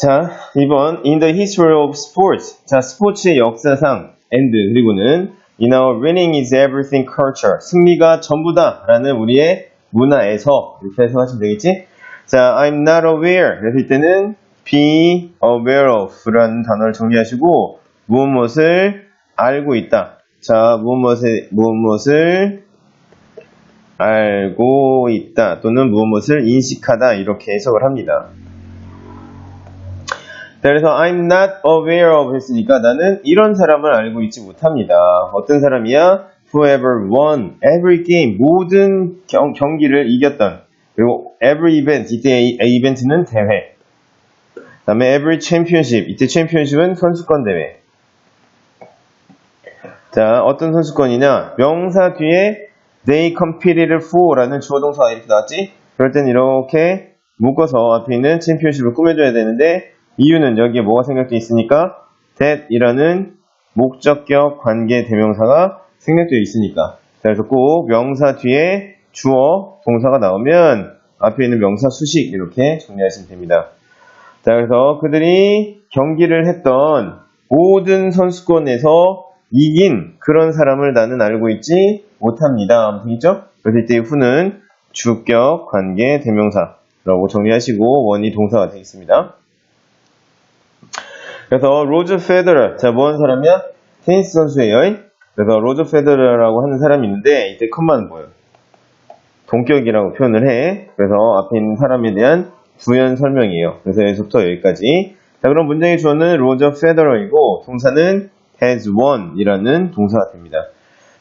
자, 이번 in the history of sports. 자, 스포츠의 역사상 and 그리고는 in our winning is everything culture. 승리가 전부다라는 우리의 문화에서 이렇게 해석하시면 되겠지? 자, I'm not aware. 그래서 이때는 be aware of라는 단어를 정리하시고 무엇을 알고 있다. 자, 무엇을 무엇을 알고 있다 또는 무엇을 인식하다 이렇게 해석을 합니다. 자, 그래서 I'm not aware of 했으니까 나는 이런 사람을 알고 있지 못합니다. 어떤 사람이야? Whoever won every game 모든 경, 경기를 이겼던 그리고 every event 이때 이 이벤트는 대회 그 다음에 every championship 이때 championship은 선수권 대회 자 어떤 선수권이냐 명사 뒤에 they competed for라는 주어 동사가 이렇게 나왔지 그럴 땐 이렇게 묶어서 앞에 있는 championship을 꾸며줘야 되는데 이유는 여기에 뭐가 생략되어 있으니까 that이라는 목적격 관계 대명사가 생략되어 있으니까 자, 그래서 꼭 명사 뒤에 주어 동사가 나오면 앞에 있는 명사 수식 이렇게 정리하시면 됩니다. 자 그래서 그들이 경기를 했던 모든 선수권에서 이긴 그런 사람을 나는 알고 있지 못합니다. 되겠죠? 그래서 이때 후는 주격 관계 대명사라고 정리하시고 원이 동사가 되겠습니다. 그래서 로저 페더러 자, 뭔 사람이야? 테니스 선수예요. 그래서 로저 페더러라고 하는 사람이 있는데 이때 컴만 뭐예요? 동격이라고 표현을 해. 그래서 앞에 있는 사람에 대한 부연 설명이에요. 그래서 여기서부터 여기까지. 자, 그럼 문장의 주어는 로저 페더러이고 동사는 has won 이라는 동사가 됩니다.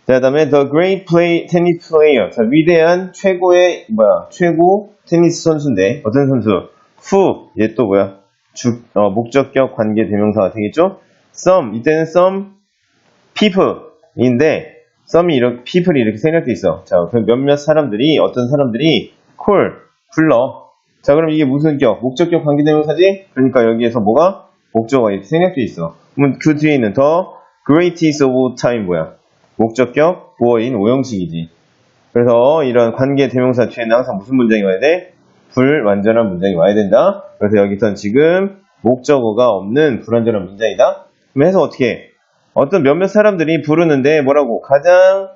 자, 그 다음에 the great play, tennis player. 자, 위대한 최고의, 뭐야, 최고 테니스 선수인데, 어떤 선수? who, 얘 또 뭐야? 주, 어, 목적격 관계 대명사가 되겠죠? some, 이때는 some people인데, some이 이렇게, people이 이렇게 생각돼 있어. 자, 그 몇몇 사람들이, 어떤 사람들이 call, 불러. 자, 그럼 이게 무슨 격? 목적격 관계 대명사지? 그러니까 여기에서 뭐가? 목적어가 이렇게 생략돼 있어. 그러면 그 뒤에 있는 더 greatest of time 뭐야? 목적격 보어인 오형식이지. 그래서 이런 관계 대명사 뒤에는 항상 무슨 문장이 와야 돼? 불완전한 문장이 와야 된다. 그래서 여기선 지금 목적어가 없는 불완전한 문장이다. 그럼 해서 어떻게 해? 어떤 몇몇 사람들이 부르는데 뭐라고? 가장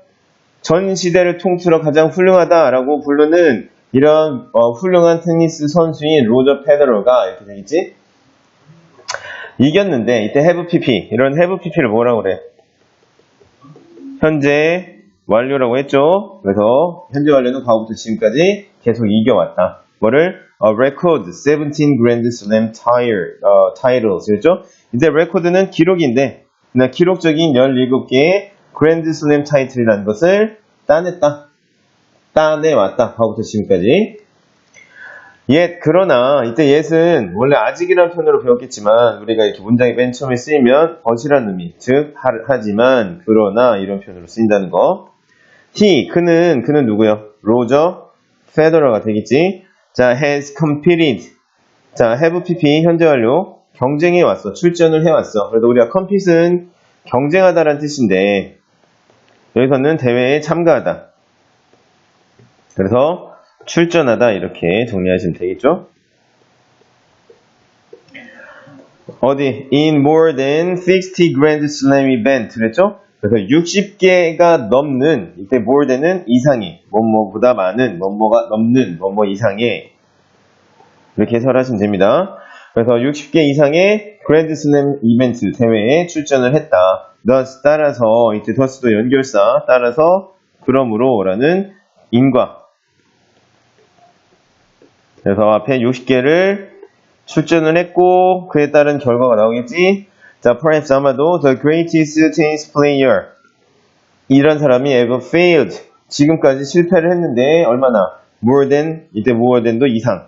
전 시대를 통틀어 가장 훌륭하다라고 부르는 이런 어, 훌륭한 테니스 선수인 로저 페더러가 이렇게 되겠지? 이겼는데 이때 have pp 이런 have pp를 뭐라고 그래? 현재 완료라고 했죠. 그래서 현재 완료는 과거부터 지금까지 계속 이겨왔다. 뭐를 어, record 17 Grand Slam tire, 어, titles 그랬죠? 이제 record는 기록인데 나 기록적인 17개의 Grand Slam title이라는 것을 따냈다. 따내왔다. 과거부터 지금까지. 옛 그러나 이때 옛은 원래 아직이라는 표현으로 배웠겠지만 우리가 이렇게 문장이 맨 처음에 쓰이면 벗이라는 의미 즉 하, 하지만 그러나 이런 표현으로 쓰인다는 거 he 그는 그는 누구요? 로저 페더러가 되겠지 자 has competed. 자 have pp 현재 완료. 경쟁해 왔어. 출전을 해 왔어. 그래도 우리가 compete는 경쟁하다라는 뜻인데 여기서는 대회에 참가하다. 그래서 출전하다 이렇게 정리하시면 되겠죠? 어디? in more than 60 Grand Slam event. 그랬죠? 그래서 60개가 넘는 이때 more than은 이상의 뭐뭐보다 많은 뭐뭐가 넘는 뭐뭐 이상의 이렇게 해설하시면 됩니다. 그래서 60개 이상의 그랜드 슬램 이벤트 대회에 출전을 했다. thus 따라서 이때 thus도 연결사 따라서 그러므로라는 인과 그래서 앞에 60개를 출전을 했고 그에 따른 결과가 나오겠지. 자, perhaps 아마도 the greatest tennis player 이런 사람이 ever failed 지금까지 실패를 했는데 얼마나 more than 이때 more than도 이상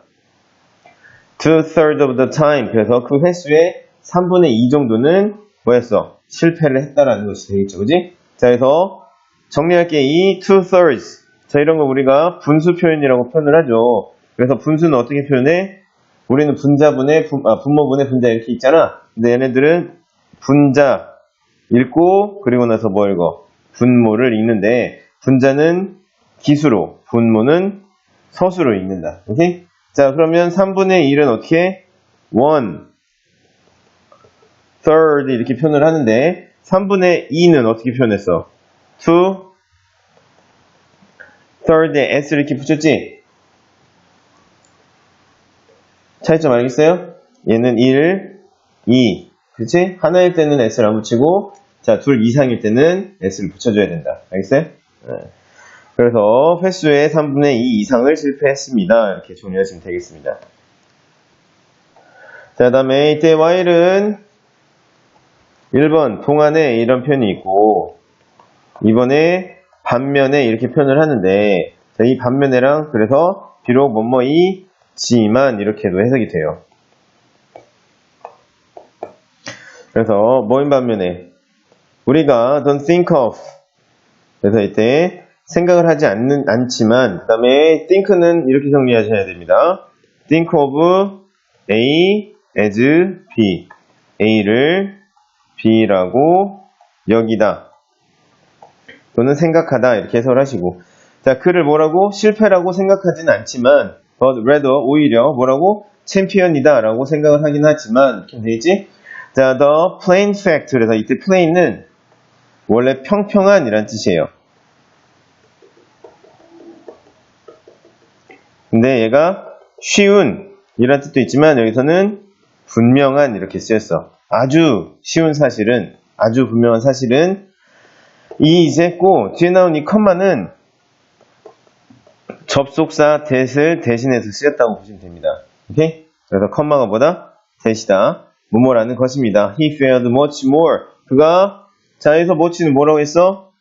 two thirds of the time 그래서 그 횟수의 3분의 2 정도는 뭐였어? 실패를 했다라는 것이 되겠죠, 그지? 자, 그래서 정리할게 이 two thirds 자 이런 거 우리가 분수 표현이라고 표현을 하죠. 그래서 분수는 어떻게 표현해? 우리는 분자분의 분, 아, 분모분의 분자 이렇게 있잖아. 근데 얘네들은 분자 읽고 그리고 나서 뭐 읽어? 분모를 읽는데 분자는 기수로, 분모는 서수로 읽는다. 오케이? 자 그러면 3분의 1은 어떻게? 1 third 이렇게 표현을 하는데 3분의 2는 어떻게 표현했어? to third에 s 이렇게 붙였지? 차이점 알겠어요? 얘는 1, 2 그렇지? 하나일 때는 s를 안 붙이고 자, 둘 이상일 때는 s를 붙여줘야 된다. 알겠어요? 네. 그래서 횟수의 3분의 2 이상을 실패했습니다. 이렇게 정리하시면 되겠습니다. 자, 다음에 이때 while은 1번 동안에 이런 표현이 있고 2번에 반면에 이렇게 표현을 하는데 자, 이 반면에랑 그래서 비록 뭐뭐이 지만 이렇게도 해석이 돼요. 그래서 뭐인 반면에 우리가 don't think of 그래서 이때 생각을 하지 않는, 않지만 그 다음에 think는 이렇게 정리하셔야 됩니다. think of A as B. A를 B라고 여기다. 또는 생각하다 이렇게 해석을 하시고. 자 그를 뭐라고? 실패라고 생각하진 않지만 but rather 오히려 뭐라고? 챔피언이다 라고 생각을 하긴 하지만 이렇게 되겠지 자 the plain fact 그래서 이때 plain은 원래 평평한 이란 뜻이에요 근데 얘가 쉬운 이란 뜻도 있지만 여기서는 분명한 이렇게 쓰였어 아주 쉬운 사실은 아주 분명한 사실은 이 이제 고 뒤에 나온 이 컴마는 접속사 that을 대신해서 쓰였다고 보시면 됩니다. 오케이? 그래서 컴마가 뭐다? that이다. 뭐뭐라는 것입니다. He fared much more. 그가 자 여기서 much는 뭐라고 했어?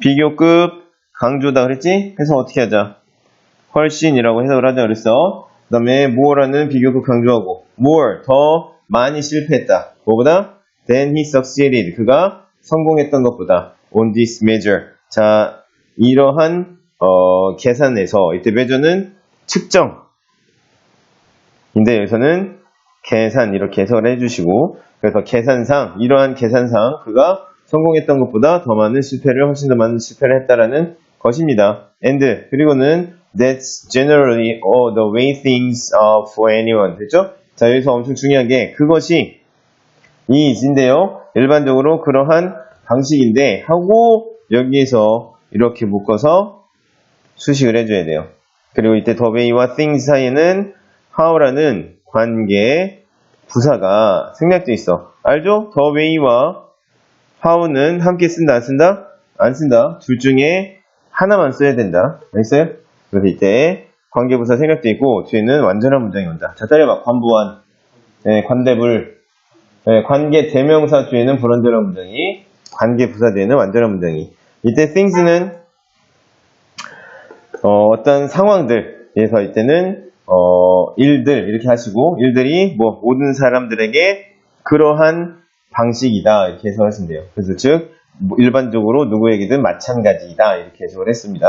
비교급 강조다 그랬지? 그래서 어떻게 하자? 훨씬이라고 해석을 하자 그랬어. 그 다음에 more라는 비교급 강조하고 more 더 많이 실패했다. 뭐보다? Then he succeeded. 그가 성공했던 것보다 on this measure. 자, 이러한 어, 계산에서 이때 measure는 측정. 인데 여기서는 계산 이렇게 해석을 해주시고 그래서 계산상 이러한 계산상 그가 성공했던 것보다 더 많은 실패를 훨씬 더 많은 실패를 했다라는 것입니다. and 그리고는 that's generally all the way things are for anyone 됐죠? 자 여기서 엄청 중요한 게 그것이 이 is인데요. 일반적으로 그러한 방식인데 하고 여기에서 이렇게 묶어서 수식을 해줘야 돼요. 그리고 이때 way와 things 사이에는 how라는 관계 부사가 생략되어 있어. 알죠? the way와 how는 함께 쓴다 안 쓴다? 안 쓴다. 둘 중에 하나만 써야 된다. 알겠어요? 그래서 이때 관계부사 생략되어 있고 뒤에는 완전한 문장이 온다. 자 따라해봐. 관부한 네, 관대불 네, 관계 대명사 뒤에는 불완전한 문장이 관계 부사 뒤에는 완전한 문장이 이때 things는 어, 떤 상황들에서 이때는 어, 일들 이렇게 하시고 일들이 뭐 모든 사람들에게 그러한 방식이다 이렇게 해석하시면 돼요. 그래서 즉 뭐 일반적으로 누구에게든 마찬가지이다 이렇게 해석을 했습니다.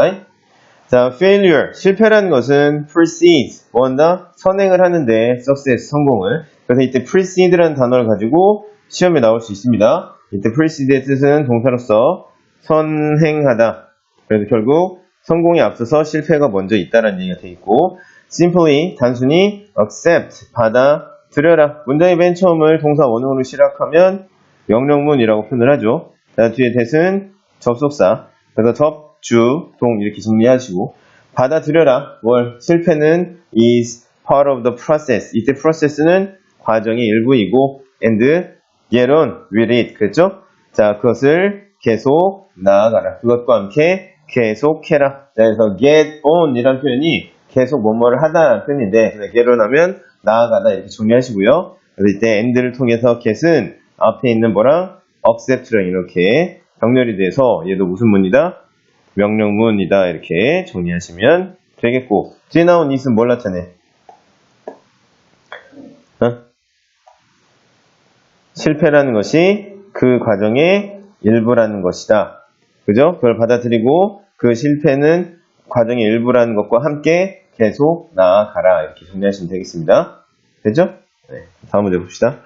자, failure 실패라는 것은 precedes 뭐한다 선행을 하는데 success 성공을 그래서 이때 precede라는 단어를 가지고 시험에 나올 수 있습니다. 이때 precede의 뜻은 동사로서 선행하다. 그래서 결국 성공에 앞서서 실패가 먼저 있다는 얘기가 되어 있고 simply 단순히 accept 받아 들여라. 문장의 맨 처음을 동사 원형으로 시작하면 명령문이라고 표현을 하죠. 자, 뒤에 that은 접속사. 그래서 접 주 동 이렇게 정리하시고 받아들여라. 뭘 실패는 is part of the process. 이때 process는 과정의 일부이고 and get on with it. 그랬죠? 자, 그것을 계속 나아가라. 그것과 함께 계속해라. 자, 그래서 get on 이란 표현이 계속 뭐뭐를 하다라는 표현인데, get on 하면 나아가다 이렇게 정리하시고요. 그래서 이때 and를 통해서 get은 앞에 있는 뭐랑 accept랑 이렇게 병렬이 돼서 얘도 무슨 문이다? 명령문이다. 이렇게 정리하시면 되겠고, 뒤에 나온 it은 뭘 나타내? 어? 실패라는 것이 그 과정의 일부라는 것이다. 그죠? 그걸 받아들이고 그 실패는 과정의 일부라는 것과 함께 계속 나아가라. 이렇게 정리하시면 되겠습니다. 되죠? 네. 다음 문제 봅시다.